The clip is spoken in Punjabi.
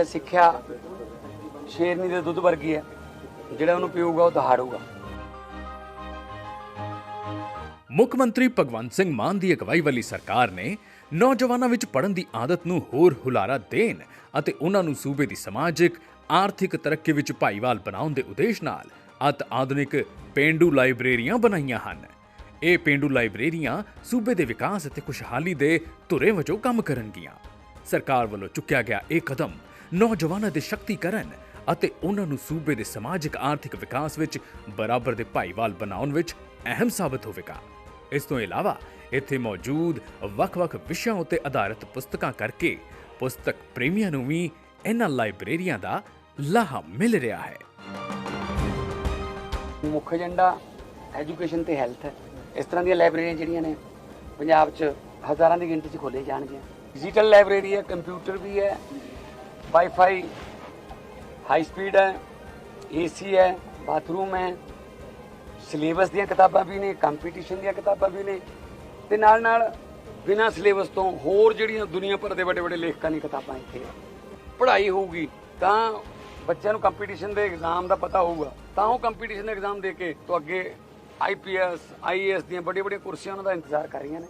ਕਿ ਸਿੱਖਿਆ ਸ਼ੇਰਨੀ ਦੇ ਦੁੱਧ ਵਰਗੀ ਹੈ। ਜਿਹੜਾ ਉਹਨੂੰ ਪੀਊਗਾ, ਉਹ ਦਹਾੜੂਗਾ। ਮੁੱਖ ਮੰਤਰੀ ਭਗਵੰਤ ਸਿੰਘ ਮਾਨ ਦੀ ਅਗਵਾਈ ਵਾਲੀ ਸਰਕਾਰ ਨੇ ਨੌਜਵਾਨਾਂ ਵਿੱਚ ਪੜ੍ਹਨ ਦੀ ਆਦਤ ਨੂੰ ਹੋਰ ਹੁਲਾਰਾ ਦੇਣ ਅਤੇ ਉਹਨਾਂ ਨੂੰ ਸੂਬੇ ਦੀ ਸਮਾਜਿਕ, ਆਰਥਿਕ ਤਰੱਕੀ ਵਿੱਚ ਭਾਈਵਾਲ ਬਣਾਉਣ ਦੇ ਉਦੇਸ਼ ਨਾਲ ਅਤ ਆਧੁਨਿਕ ਪੇਂਡੂ ਲਾਇਬ੍ਰੇਰੀਆਂ ਬਣਾਈਆਂ ਹਨ। ਇਹ ਪੇਂਡੂ ਲਾਇਬ੍ਰੇਰੀਆਂ ਸੂਬੇ ਦੇ ਵਿਕਾਸ ਅਤੇ ਖੁਸ਼ਹਾਲੀ ਦੇ ਧੁਰੇ ਵਜੋਂ ਕੰਮ ਕਰਨਗੀਆਂ। ਸਰਕਾਰ ਵੱਲੋਂ ਚੁੱਕਿਆ ਗਿਆ ਇਹ ਕਦਮ ਨੌਜਵਾਨਾਂ ਦੇ ਸ਼ਕਤੀਕਰਨ ਅਤੇ ਉਹਨਾਂ ਨੂੰ ਸੂਬੇ ਦੇ ਸਮਾਜਿਕ ਆਰਥਿਕ ਵਿਕਾਸ ਵਿੱਚ ਬਰਾਬਰ ਦੇ ਭਾਈਵਾਲ ਬਣਾਉਣ ਵਿੱਚ ਅਹਿਮ ਸਾਬਤ ਹੋਵੇਗਾ। ਇਸ ਤੋਂ ਇਲਾਵਾ ਇੱਥੇ ਮੌਜੂਦ ਵੱਖ-ਵੱਖ ਵਿਸ਼ਿਆਂ ਉੱਤੇ ਆਧਾਰਿਤ ਪੁਸਤਕਾਂ ਕਰਕੇ ਪੁਸਤਕ ਪ੍ਰੇਮੀਆਂ ਨੂੰ ਵੀ ਇਹਨਾਂ ਲਾਇਬ੍ਰੇਰੀਆਂ ਦਾ ਲਾਹਾ ਮਿਲ ਰਿਹਾ ਹੈ। ਮੁੱਖ ਏਜੰਡਾ ਐਜੂਕੇਸ਼ਨ ਤੇ ਹੈਲਥ ਹੈ। ਇਸ ਤਰ੍ਹਾਂ ਦੀਆਂ ਲਾਇਬ੍ਰੇਰੀਆਂ ਜਿਹੜੀਆਂ ਨੇ, ਪੰਜਾਬ 'ਚ ਹਜ਼ਾਰਾਂ ਦੀ ਗਿਣਤੀ 'ਚ ਖੋਲੇ ਜਾਣਗੀਆਂ। ਡਿਜੀਟਲ ਲਾਇਬ੍ਰੇਰੀ ਹੈ, ਕੰਪਿਊਟਰ ਵੀ ਹੈ ਵਾਈਫਾਈ ਹਾਈ ਸਪੀਡ ਹੈ ਏਸੀ ਹੈ ਬਾਥਰੂਮ ਹੈ। ਸਿਲੇਬਸ ਦੀਆਂ ਕਿਤਾਬਾਂ ਵੀ ਨੇ ਕੰਪੀਟੀਸ਼ਨ ਦੀਆਂ ਕਿਤਾਬਾਂ ਵੀ ਨੇ। ਤੇ ਨਾਲ ਨਾਲ ਬਿਨਾਂ ਸਿਲੇਬਸ ਤੋਂ ਹੋਰ ਜਿਹੜੀਆਂ ਦੁਨੀਆ ਭਰ ਦੇ ਵੱਡੇ ਵੱਡੇ ਲੇਖਕਾਂ ਦੀਆਂ ਕਿਤਾਬਾਂ ਇੱਥੇ ਆ। ਪੜ੍ਹਾਈ ਹੋਊਗੀ, ਤਾਂ ਬੱਚਿਆਂ ਨੂੰ ਕੰਪੀਟੀਸ਼ਨ ਦੇ ਇਗਜ਼ਾਮ ਦਾ ਪਤਾ ਹੋਊਗਾ। ਤਾਂ ਉਹ ਕੰਪੀਟੀਸ਼ਨ ਦੇ ਇਗਜ਼ਾਮ ਦੇ ਕੇ ਤੋਂ ਅੱਗੇ ਆਈਪੀਐਸ ਆਈਏਐਸ ਦੀਆਂ ਵੱਡੀਆਂ ਵੱਡੀਆਂ ਕੁਰਸੀਆਂ ਉਹਨਾਂ ਦਾ ਇੰਤਜ਼ਾਰ ਕਰ ਰਹੀਆਂ ਨੇ।